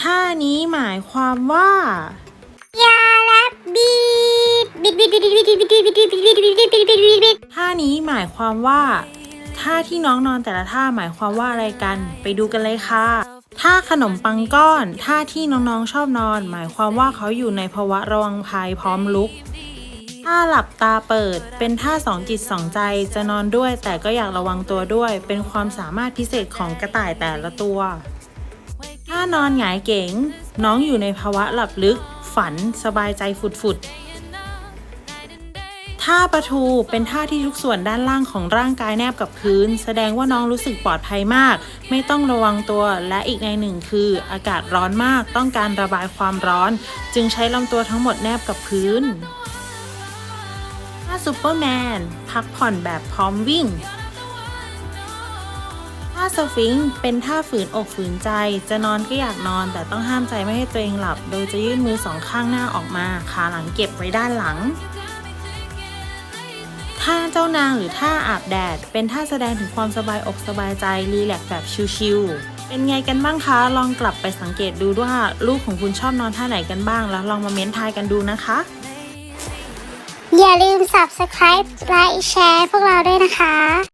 ท่านี้หมายความว่า ยาลับบีดบิดบิดบิดบิดบิดบิดบิดบิดบิดบิดบิดบิดบิดบิดบิดบิดท่านี้หมายความว่าท่าที่น้องนอนแต่ละท่าหมายความว่าอะไรกัน ไปดูกันเลยค่ะท่าขนมปังก้อนท่าที่น้องๆชอบนอน หมายความว่าเขาอยู่ในภาวะระวังภัยพร้อมลุกท่าหลับตาเปิด เป็นท่าสองจิตสองใจจะนอนด้วย แต่ก็อยากระวังตัวด้วย เป็นความสามารถพิเศษของกระต่ายแต่ละตัว ถ้านอนหงายเก๋ง น้องอยู่ในภาวะหลับลึก ฝันสบายใจฟุดๆท่าประทูเป็นท่าที่ทุกส่วนด้านล่างของร่างกายแนบกับพื้น แสดงว่าน้องรู้สึกปลอดภัยมาก ไม่ต้องระวังตัวและอีกในหนึ่งคือ อากาศร้อนมากต้องการระบายความร้อน จึงใช้ลำตัวทั้งหมดแนบกับพื้นท่าซูเปอร์แมนพักผ่อนแบบพร้อมวิ่ง สฟิงค์เป็นท่าฝืนอกฝืนใจ จะนอนก็อยากนอน แต่ต้องห้ามใจไม่ให้ตัวเองหลับ โดยจะยื่นมือสองข้างหน้าออกมาขาหลังเก็บไว้ด้านหลังท่าเจ้านางหรือท่าอาบแดด เป็นท่าแสดงถึงความสบายอกสบายใจรีแลกแบบชิลๆเป็นไงกันบ้างคะ ลองกลับไปสังเกตดูว่าลูกของคุณชอบนอนท่าไหนกันบ้าง แล้วลองมาเม้นทายกันดูนะคะ อย่าลืม subscribe ไลค์แชร์พวกเราด้วยนะคะ